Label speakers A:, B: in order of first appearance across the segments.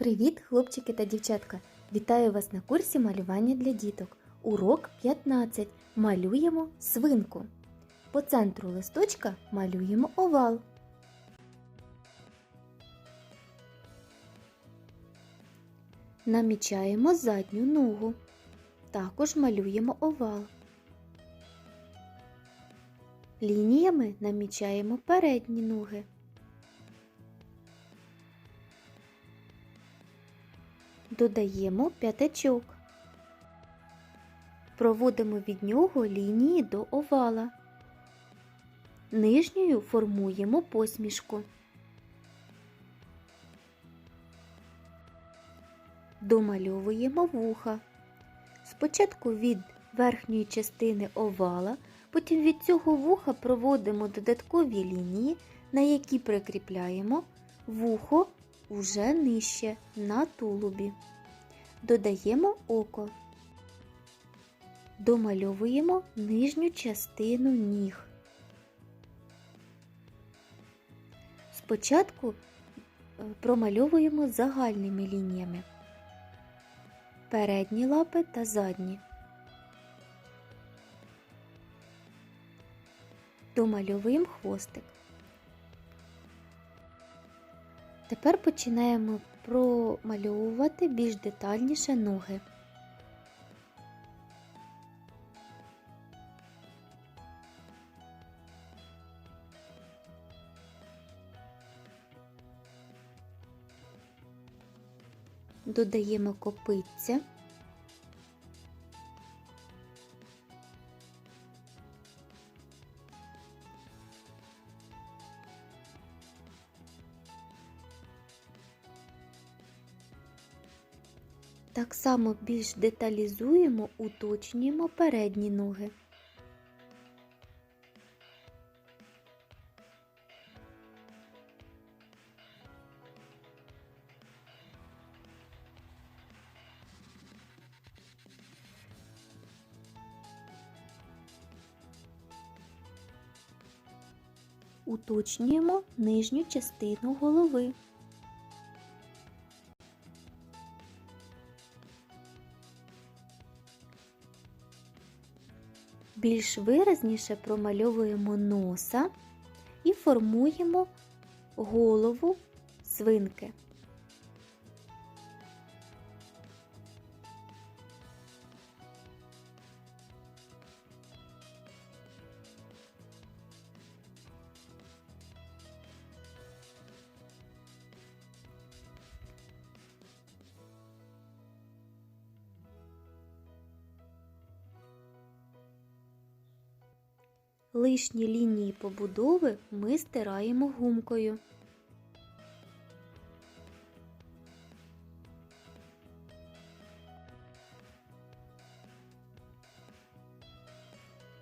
A: Привіт, хлопчики та дівчатка! Вітаю вас на курсі малювання для діток. Урок 15. Малюємо свинку. По центру листочка малюємо овал. Намічаємо задню ногу. Також малюємо овал. Лініями намічаємо передні ноги. Додаємо п'ятачок. Проводимо від нього лінії до овала. Нижньою формуємо посмішку. Домальовуємо вуха. Спочатку від верхньої частини овала, потім від цього вуха проводимо додаткові лінії, на які прикріпляємо вухо уже нижче на тулубі. Додаємо око. Домальовуємо нижню частину ніг. Спочатку е, промальовуємо загальними лініями передні лапи та задні. Домальовуємо хвостик. Тепер починаємо промальовувати більш детальніше ноги. Додаємо копиця. Так само більш деталізуємо, уточнюємо передні ноги. Уточнюємо нижню частину голови. Більш виразніше промальовуємо носа і формуємо голову свинки. Лишні лінії побудови ми стираємо гумкою.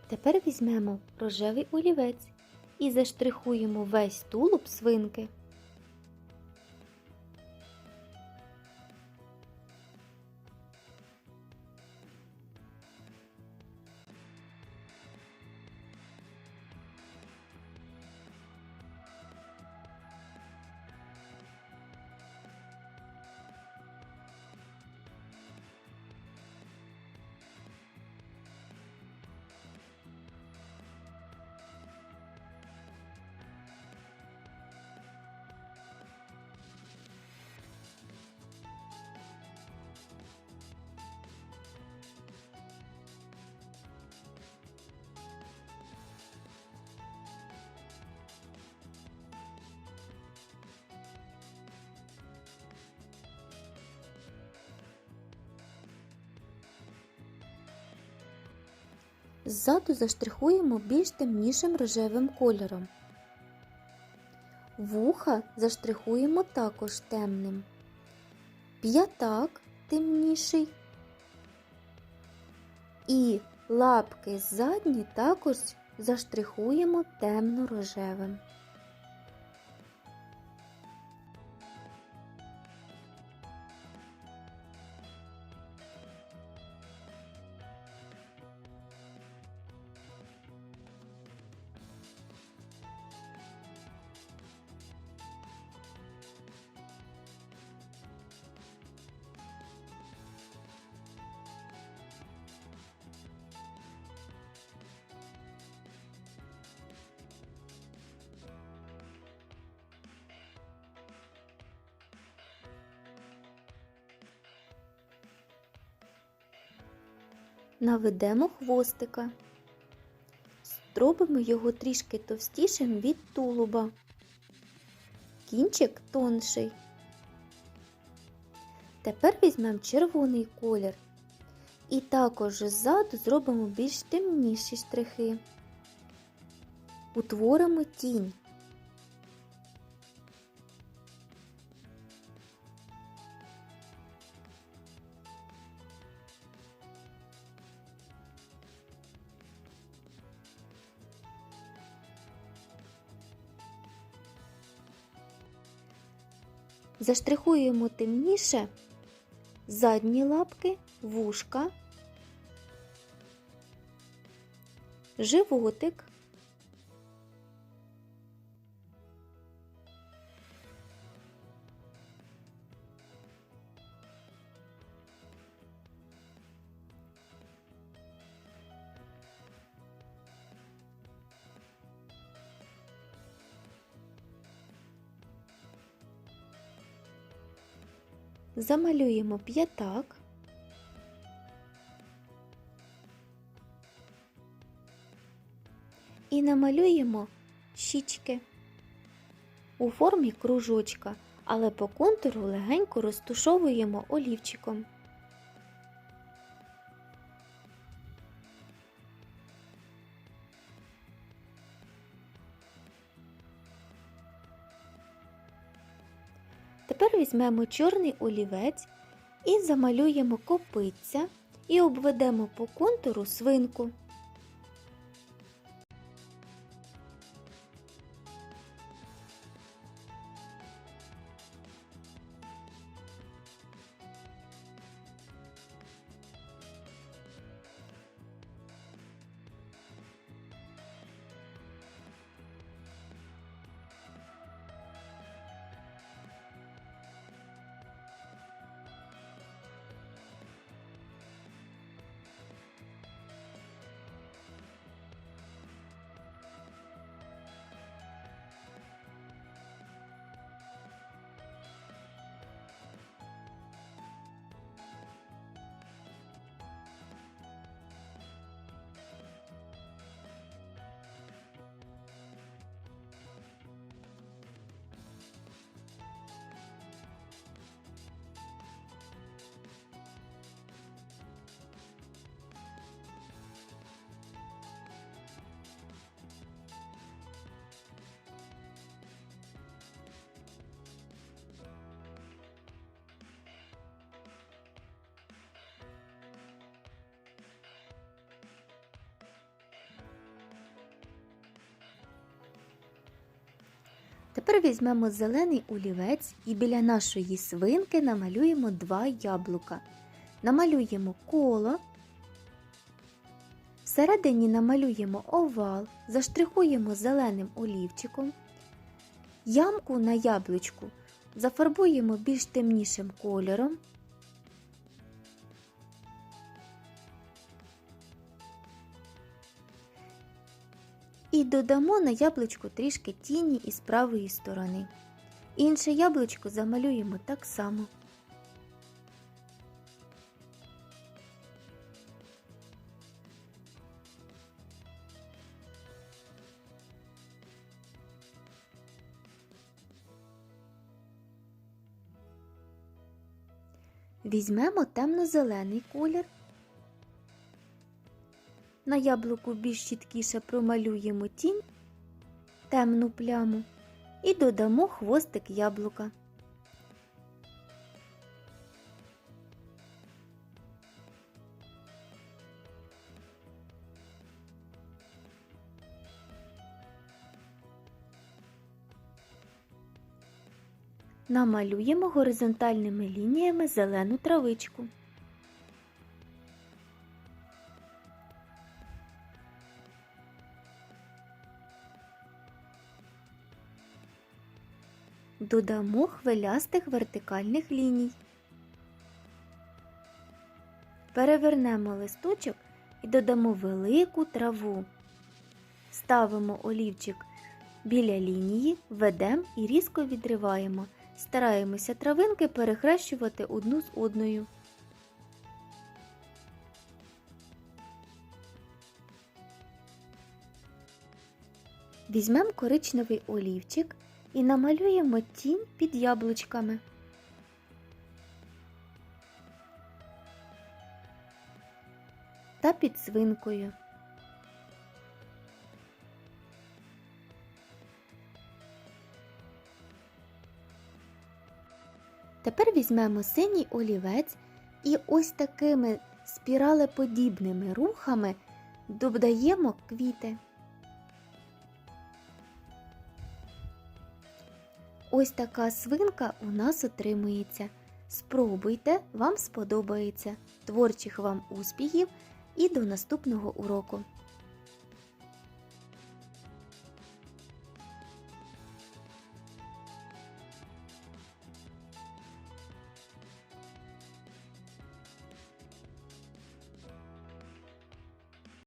A: Тепер візьмемо рожевий олівець і заштрихуємо весь тулуб свинки. Ззаду заштрихуємо більш темнішим рожевим кольором. Вуха заштрихуємо також темним. П'ятак темніший. І лапки задні також заштрихуємо темно-рожевим. Наведемо хвостика. Зробимо його трішки товстішим від тулуба. Кінчик тонший. Тепер візьмемо червоний колір. І також ззаду зробимо більш темніші штрихи. Утворимо тінь. Заштрихуємо темніше. Задні лапки, вушка, животик, замалюємо п'ятак. І намалюємо щічки у формі кружочка, але по контуру легенько розтушовуємо олівчиком. Візьмемо чорний олівець і замалюємо копиця і обведемо по контуру свинку. Тепер візьмемо зелений олівець і біля нашої свинки намалюємо два яблука. Намалюємо коло, всередині намалюємо овал, заштрихуємо зеленим олівчиком, ямку на яблучку зафарбуємо більш темнішим кольором. І додамо на яблучко трішки тіні із правої сторони. Інше яблучко замалюємо так само. Візьмемо темно-зелений колір. На яблуку більш чіткіше промалюємо тінь, темну пляму і додамо хвостик яблука. Намалюємо горизонтальними лініями зелену травичку. додамо хвилястих вертикальних ліній. Перевернемо листочок і додамо велику траву. Ставимо олівчик біля лінії, ведемо і різко відриваємо. Стараємося травинки перехрещувати одну з одною. Візьмемо коричневий олівчик і намалюємо тінь під яблучками. Та під свинкою. Тепер візьмемо синій олівець і ось такими спіралеподібними рухами додаємо квіти. Ось така свинка у нас отримується. Спробуйте, вам сподобається. Творчих вам успіхів і до наступного уроку!